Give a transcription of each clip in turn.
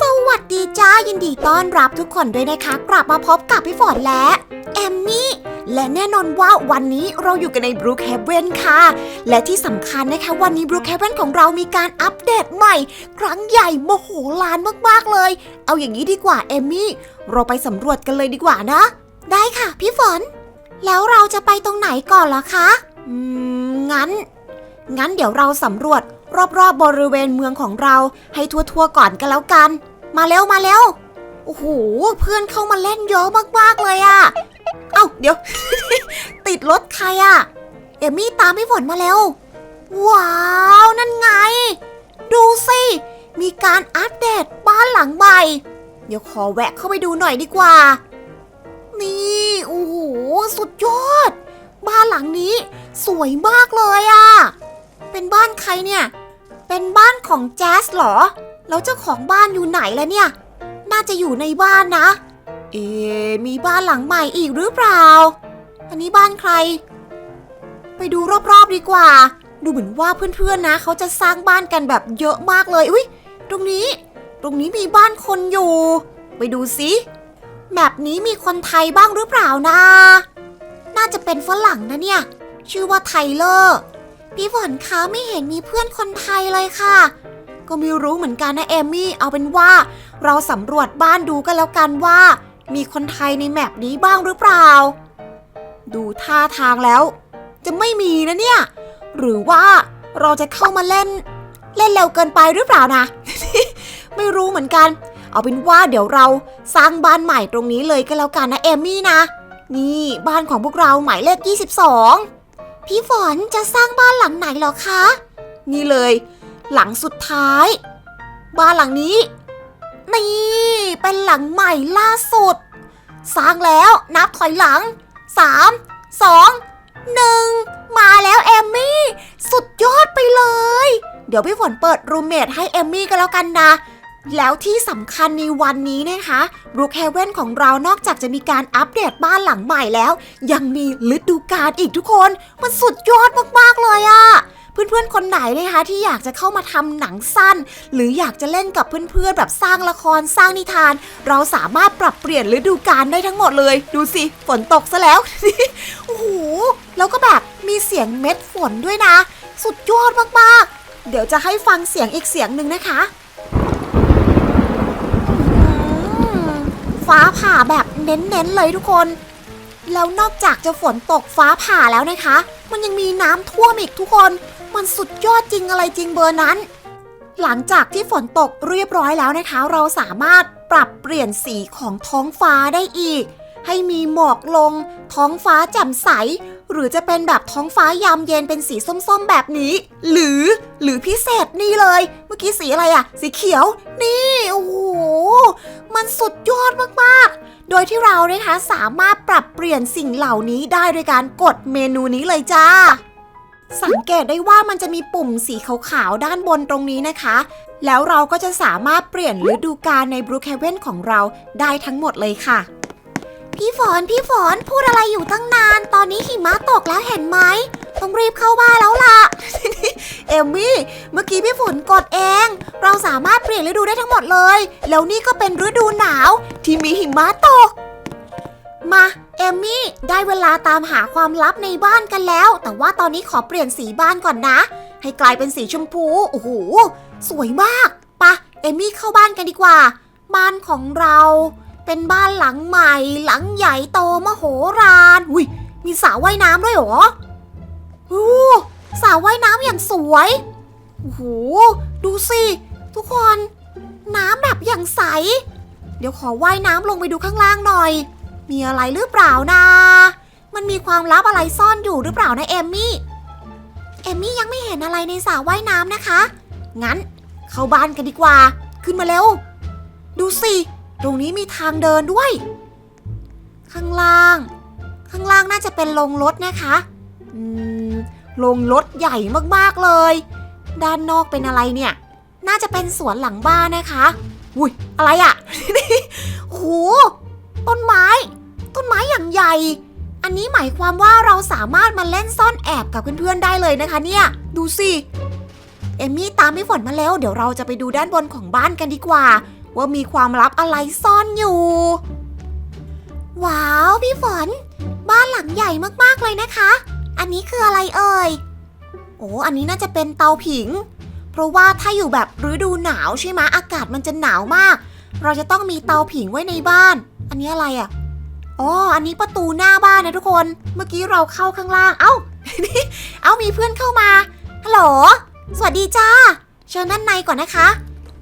สวัสดีจ้ายินดีต้อนรับทุกคนด้วยนะคะ กลับมาพบกับพี่ฝนและแอมมี่และแน่นอนว่าวันนี้เราอยู่กันในบรู k เฮเวนค่ะ และที่สำคัญนะคะ วันนี้บรู k เฮเวนของเรามีการอัปเดตใหม่ ครั้งใหญ่โมโหลานมากๆเลย เอาอย่างนี้ดีกว่าแอมมี่เราไปสำรวจกันเลยดีกว่านะ ได้ค่ะ พี่ฝน แล้วเราจะไปตรงไหนก่อนล่ะคะอืมงั้น งั้นเดี๋ยวเราสำรวจ รอบๆบริเวณเมืองของเราให้ทั่วๆก่อนกันแล้วกัน มาเร็วมาเร็วโอ้โหเพื่อนเข้ามาเล่นเยอะมากๆเลยอะเอ้าเดี๋ยว ติดรถใครอะเอมี่ตามพี่ฝนมาเร็ว ว้าว นั่นไง ดูสิ มีการอัปเดตบ้านหลังใหม่ เดี๋ยวขอแวะเข้าไปดูหน่อยดีกว่า นี่โอ้โหสุดยอด บ้านหลังนี้ สวยมากเลยอะ เป็นบ้านใครเนี่ย เป็นบ้านของแจ๊สเหรอ แล้วเจ้าของบ้านอยู่ไหนแล้วเนี่ย น่าจะอยู่ในบ้านนะ เอ๊มีบ้านหลังใหม่อีกหรือเปล่า อันนี้บ้านใคร ไปดูรอบๆดีกว่า ดูเหมือนว่าเพื่อนๆนะ เขาจะสร้างบ้านกันแบบเยอะมากเลย อุ้ยตรงนี้ ตรงนี้มีบ้านคนอยู่ ไปดูสิแบบนี้มีคนไทยบ้างหรือเปล่านะ น่าจะเป็นฝรั่งนะเนี่ย ชื่อว่าไทเลอร์ พี่ฝนคะไม่เห็นมีเพื่อนคนไทยเลยค่ะ ก็ไม่รู้เหมือนกันนะเอมมี่ เอาเป็นว่า เราสำรวจบ้านดูกันแล้วกันว่า มีคนไทยในแมปนี้บ้างหรือเปล่า ดูท่าทางแล้ว จะไม่มีนะเนี่ย หรือว่าเราจะเข้ามาเล่น เล่นเร็วเกินไปหรือเปล่านะ ไม่รู้เหมือนกัน เอาเป็นว่าเดี๋ยวเราสร้างบ้านใหม่ตรงนี้เลยก็แล้วกันนะเอมมี่นะ นี่บ้านของพวกเราหมายเลข 22 พี่ฝนจะสร้างบ้านหลังไหนหรอคะ นี่เลย หลังสุดท้าย บ้านหลังนี้ นี่ เป็นหลังใหม่ล่าสุด สร้างแล้วนับถอยหลัง 3 2 1 มาแล้วเอมมี่ สุดยอดไปเลย เดี๋ยวพี่ฝนเปิดรูมเมทให้เอมมี่ก็แล้วกันนะ แล้วที่สำคัญในวันนี้นะคะบรูคเฮเว่นของเรานอกจากจะมีการอัปเดตบ้านหลังใหม่แล้ว ยังมีฤดูกาลอีกทุกคน มันสุดยอดมากๆเลยอะเพื่อนๆ คนไหนนะคะที่อยากจะเข้ามาทำหนังสั้น หรืออยากจะเล่นกับเพื่อนๆ แบบสร้างละครสร้างนิทาน เราสามารถปรับเปลี่ยนฤดูกาลได้ทั้งหมดเลย ดูสิฝนตกซะแล้วโอ้โหแล้วก็แบบมีเสียงเม็ดฝนด้วยนะ สุดยอดมากๆ เดี๋ยวจะให้ฟังเสียงอีกเสียงหนึ่งนะคะ อืม ฟ้าผ่าแบบเน้นๆเลยทุกคน แล้วนอกจากจะฝนตกฟ้าผ่าแล้วนะคะ มันยังมีน้ำท่วมอีกทุกคน มันสุดยอดจริงอะไรจริงเบอร์นั้น หลังจากที่ฝนตกเรียบร้อยแล้วนะคะ เราสามารถปรับเปลี่ยนสีของท้องฟ้าได้อีก ให้มีหมอกลง ท้องฟ้าแจ่มใส หรือจะเป็นแบบท้องฟ้ายามเย็นเป็นสีส้มๆแบบนี้ หรือหรือพิเศษนี่เลย เมื่อกี้สีอะไรอะสีเขียว นี่โอ้โห มันสุดยอดมากๆ โดยที่เรานะคะสามารถปรับเปลี่ยนสิ่งเหล่านี้ได้โดยการกดเมนูนี้เลยจ้า สังเกตได้ว่ามันจะมีปุ่มสีขาวๆด้านบนตรงนี้นะคะ แล้วเราก็จะสามารถเปลี่ยนฤดูกาลในบรูคเฮเว่นของเราได้ทั้งหมดเลยค่ะ พี่ฝนพี่ฝนพูดอะไรอยู่ตั้งนาน ตอนนี้หิมะตกแล้วเห็นไหมต้องรีบเข้าบ้านแล้วล่ะ เอมมี่ เมื่อกี้พี่ฝนกดเอง เราสามารถเปลี่ยนฤดูได้ทั้งหมดเลย แล้วนี่ก็เป็นฤดูหนาวที่มีหิมะตก มาเอมมี่ได้เวลาตามหาความลับในบ้านกันแล้ว แต่ว่าตอนนี้ขอเปลี่ยนสีบ้านก่อนนะ ให้กลายเป็นสีชมพู โอ้โห สวยมากปะเอมมี่เข้าบ้านกันดีกว่า บ้านของเราเป็นบ้านหลังใหม่ หลังใหญ่โตมโหฬารอุ้ยมีสระว่ายน้ำด้วยเหรอโอ้ สระว่ายน้ำอย่างสวยโอ้โหดูสิ ทุกคน น้ำแบบอย่างใส เดี๋ยวขอว่ายน้ำลงไปดูข้างล่างหน่อย มีอะไรหรือเปล่านะ มันมีความลับอะไรซ่อนอยู่หรือเปล่านะเอมมี่เอมมี่ยังไม่เห็นอะไรในสระว่ายน้ำนะคะ งั้น เข้าบ้านกันดีกว่า ขึ้นมาเร็ว ดูสิ ตรงนี้มีทางเดินด้วย ข้างล่าง ข้างล่างน่าจะเป็นโรงรถนะคะ อืม โรงรถใหญ่มากๆเลย ด้านนอกเป็นอะไรเนี่ย น่าจะเป็นสวนหลังบ้านนะคะ อุ้ยอะไรอะ่ะโหต้นไม้ ต้นไม้อย่างใหญ่ อันนี้หมายความว่าเราสามารถมาเล่นซ่อนแอบกับเพื่อนๆได้เลยนะคะ เนี่ย ดูสิเอมมี่ตามพี่ฝนมาแล้ว เดี๋ยวเราจะไปดูด้านบนของบ้านกันดีกว่า ว่ามีความลับอะไรซ่อนอยู่ ว้าว พี่ฝน บ้านหลังใหญ่มากๆเลยนะคะ อันนี้คืออะไรเอ่ย โอ้ อันนี้น่าจะเป็นเตาผิง เพราะว่าถ้าอยู่แบบฤดูหนาวใช่ไหมอากาศมันจะหนาวมาก เราจะต้องมีเตาผิงไว้ในบ้าน อันนี้อะไรอะ่ะ อ๋อ อันนี้ประตูหน้าบ้านนะทุกคน เมื่อกี้เราเข้าข้างล่าง เอ้า เอ้ามีเพื่อนเข้ามา ฮัลโหล สวัสดีจ้า เชิญด้านในก่อนนะคะ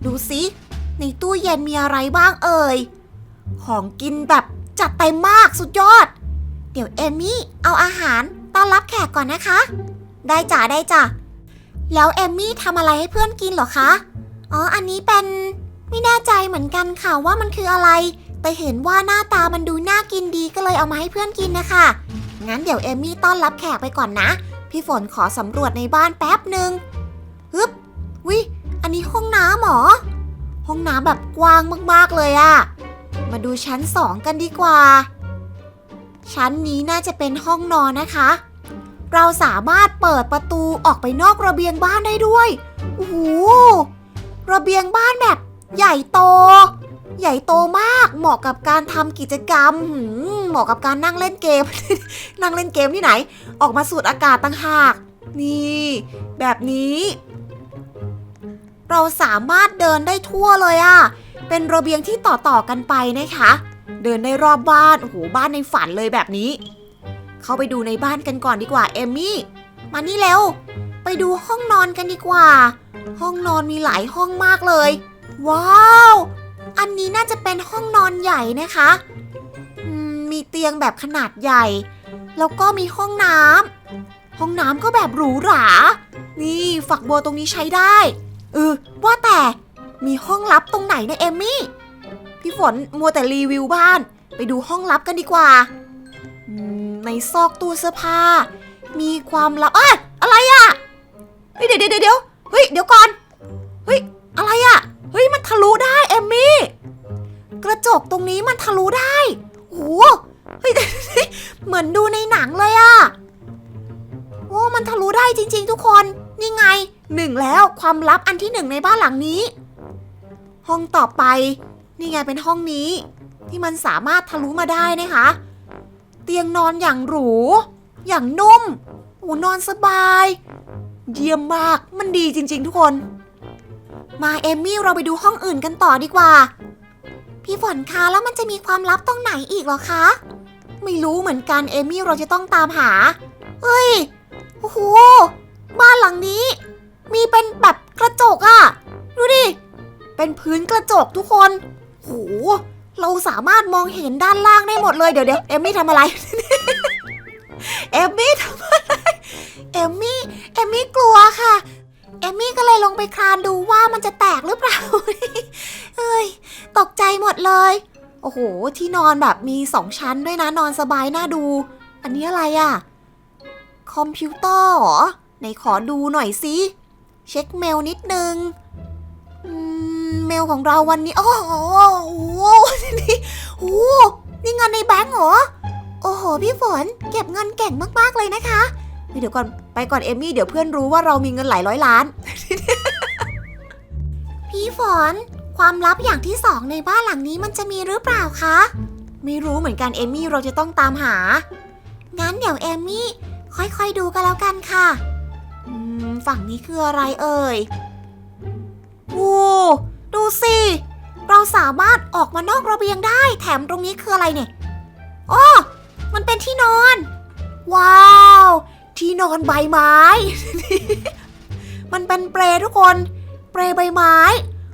ดูสิในตู้เย็นมีอะไรบ้างเอ่ย ของกินแบบจัดเต็มมากสุดยอด เดี๋ยวเอมี่เอาอาหาร ต้อนรับแขกก่อนนะคะ ได้จ้ะได้จ้ะแล้วเอมมี่ทำอะไรให้เพื่อนกินเหรอคะ อ๋อ อันนี้เป็นไม่แน่ใจเหมือนกันค่ะว่ามันคืออะไร แต่เห็นว่าหน้าตามันดูน่ากินดีก็เลยเอามาให้เพื่อนกินนะคะ งั้นเดี๋ยวเอมมี่ต้อนรับแขกไปก่อนนะ พี่ฝนขอสำรวจในบ้านแป๊บหนึ่งฮึบวิอันนี้ห้องน้ำหรอ ห้องน้ำแบบกว้างมากๆเลยอะมาดูชั้นสองกันดีกว่า ชั้นนี้น่าจะเป็นห้องนอนนะคะ เราสามารถเปิดประตูออกไปนอกระเบียงบ้านได้ด้วยโอ้โหระเบียงบ้านแบบใหญ่โต ใหญ่โตมาก เหมาะกับการทำกิจกรรม เหมาะกับการนั่งเล่นเกม นั่งเล่นเกมที่ไหน ออกมาสูดอากาศต่างหาก นี่ แบบนี้ เราสามารถเดินได้ทั่วเลยอะเป็นระเบียงที่ต่อต่อๆกันไปนะคะ เดินได้รอบบ้านโอ้โหบ้านในฝันเลยแบบนี้ เข้าไปดูในบ้านกันก่อนดีกว่าเอมมี่มานี่เร็วไปดูห้องนอนกันดีกว่า ห้องนอนมีหลายห้องมากเลย ว้าว อันนี้น่าจะเป็นห้องนอนใหญ่นะคะมมีเตียงแบบขนาดใหญ่ แล้วก็มีห้องน้ำห้องน้ำก็แบบหรูหรา นี่ฝักบัวตรงนี้ใช้ได้เออว่าแต่มีห้องลับตรงไหนนะเอมมี่ พี่ฝนมัวแต่รีวิวบ้าน ไปดูห้องลับกันดีกว่า ในซอกตู้เสื้อผ้า มีความลับเอ้ยอะไรอะเฮ้ยเดี๋ยวเดี๋ยวเดี๋ยวเฮ้ยเดี๋ยวก่อน เฮ้ยอะไรอะเฮ้ยมันทะลุได้เอมมี่ กระจกตรงนี้มันทะลุได้โอ้โหเฮ้ยเหมือนดูในหนังเลยอะโอ้มันทะลุได้จริง ๆ ทุกคน นี่ไงหนึ่งแล้วความลับอันที่หนึ่งในบ้านหลังนี้ ห้องต่อไป นี่ไงเป็นห้องนี้ ที่มันสามารถทะลุมาได้นะคะ เตียงนอนอย่างหรู อย่างนุ่มโอ้นอนสบาย เยี่ยมมากมันดีจริง ๆ ทุกคน มาเอมมี่เราไปดูห้องอื่นกันต่อดีกว่า พี่ฝนคะแล้วมันจะมีความลับตรงไหนอีกหรอคะ ไม่รู้เหมือนกันเอมมี่เราจะต้องตามหาเฮ้ยโอ้โหบ้านหลังนี้ มีเป็นแบบกระจกอะดูดิเป็นพื้นกระจกทุกคน หเราสามารถมองเห็นด้านล่างได้หมดเลยเดี๋ยวเดี๋ยวเอมมี่ทำอะไร เอมมี่ทำอะไร เอมมี่ เอมมี่กลัวค่ะ เอมมี่ก็เลยลงไปคลานดูว่ามันจะแตกหรือเปล่า เอ้ย ตกใจหมดเลย โอ้โห ที่นอนแบบมีสองชั้นด้วยนะนอนสบายน่าดู อันนี้อะไรอะคอมพิวเตอร์เหรอ ไหนขอดูหน่อยสิ เช็คเมลนิดนึง เมลของเราวันนี้ โอ้โหโอ้โหนี่โอ้โหนี่เงินในแบงก์เหรอ โอ้โห พี่ฝน เก็บเงินเก่งมากๆเลยนะคะ เดี๋ยวก่อน ไปก่อนเอมี่ เดี๋ยวเพื่อนรู้ว่าเรามีเงินหลายร้อยล้าน พี่ฝน ความลับอย่างที่สองในบ้านหลังนี้มันจะมีหรือเปล่าคะ ไม่รู้เหมือนกันเอมี่ เราจะต้องตามหา งั้นเดี๋ยวเอมี่ ค่อยๆดูกันแล้วกันค่ะ ฝั่งนี้คืออะไรเอ่ยโอ้ ดูสิ เราสามารถออกมานอกระเบียงได้ แถมตรงนี้คืออะไรเนี่ยอ๋อมันเป็นที่นอน ว้าว ที่นอนใบไม้ มันเป็นเปรทุกคน เปรใบไม้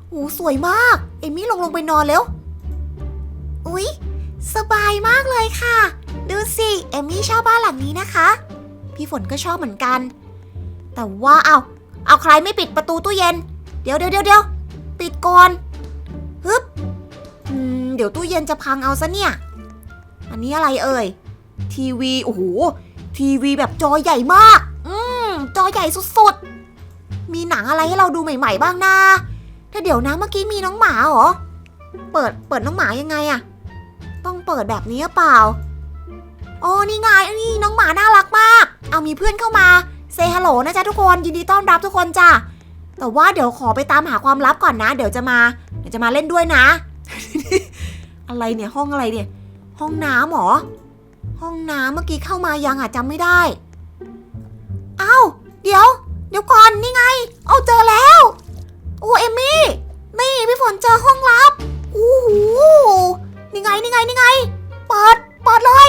โอ้สวยมาก เอมี่ลงลงไปนอนแล้ว อุ๊ย สบายมากเลยค่ะ ดูสิ เอมี่ชอบบ้านหลังนี้นะคะ พี่ฝนก็ชอบเหมือนกัน แต่ว่าเอา เอาใครไม่ปิดประตูตู้เย็น เดี๋ยวเดี๋ยวเดี๋ยวเดี๋ยว ปิดก่อนฮึบเดี๋ยวตู้เย็นจะพังเอาซะเนี่ย อันนี้อะไรเอ่ย ทีวี โอ้โห ทีวีแบบจอใหญ่มาก อืมจอใหญ่สุดๆ มีหนังอะไรให้เราดูใหม่ ๆ บ้างนะถ้าเดี๋ยวนะเมื่อกี้มีน้องหมาเหรอ เปิด เปิดน้องหมายังไงอะต้องเปิดแบบนี้เปล่าโอ๋อนี่ไงนี่น้องหมาน่ารักมาก เอามีเพื่อนเข้ามา เซฮัลโหลนะจ๊ะทุกคน ยินดีต้อนรับทุกคนจ้ะ แต่ว่าเดี๋ยวขอไปตามหาความลับก่อนนะ เดี๋ยวจะมาเดี๋ยวจะมาเล่นด้วยนะ อะไรเนี่ยห้องอะไรเนี่ย ห้องน้ำหรอ ห้องน้ำเมื่อกี้เข้ามายังอะจำไม่ได้ เอ้า เดี๋ยว เดี๋ยวก่อนนี่ไง เอาเจอแล้วโอ้เอมมี่ นี่พี่ฝนเจอห้องลับโอ้โหนี่ไงนี่ไงนี่ไง เปิด เปิดเลย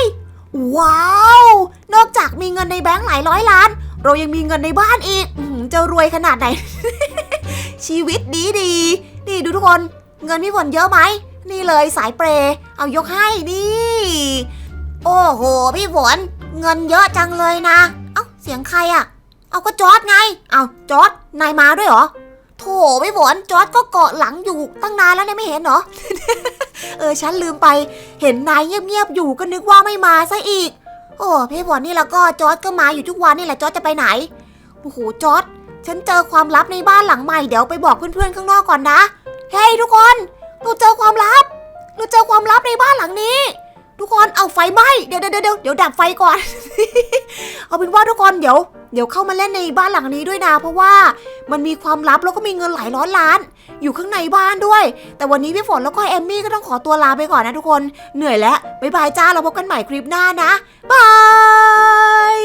ว้าว นอกจากมีเงินในแบงค์หลายร้อยล้าน เรายังมีเงินในบ้านอีก จะรวยขนาดไหน ชีวิตดีดีนี่ดูทุกคน เงินพี่ฝนเยอะไหม นี่เลยสายเปร์เอายกให้นี่ โอ้โห พี่ฝน เงินเยอะจังเลยนะ เอ้า เสียงใครอะเอาก็จอดไง เอาจอดนายมาด้วยเหรอ โถพี่ฝนจอดก็เกาะหลังอยู่ตั้งนานแล้วเนี่ยไม่เห็นเหรอ เออฉันลืมไป เห็นนายเงียบๆอยู่ก็นึกว่าไม่มาซะอีกโอ้พี่ฝนนี่แล้วก็จอร์ดก็มาอยู่ทุกวันนี่แหละจอร์ดจะไปไหนโอ้โหจอร์ด ฉันเจอความลับในบ้านหลังใหม่ เดี๋ยวไปบอกเพื่อนๆข้างนอกก่อนนะ เฮ้ยทุกคนเราเจอความลับเราเจอความลับในบ้านหลังนี้ ทุกคนเอาไฟไหม้เดี๋ยวเดี๋ยวเดี๋ยวเดี๋ยวดับไฟก่อน เอาเป็นว่าทุกคนเดี๋ยว เดี๋ยวเข้ามาเล่นในบ้านหลังนี้ด้วยนะ เพราะว่ามันมีความลับแล้วก็มีเงินหลายร้อยล้าน อยู่ข้างในบ้านด้วย แต่วันนี้พี่ฝนแล้วก็เอมมี่ก็ต้องขอตัวลาไปก่อนนะทุกคนเหนื่อยแล้วบ๊ายบายจ้าเราพบกันใหม่คลิปหน้านะบาย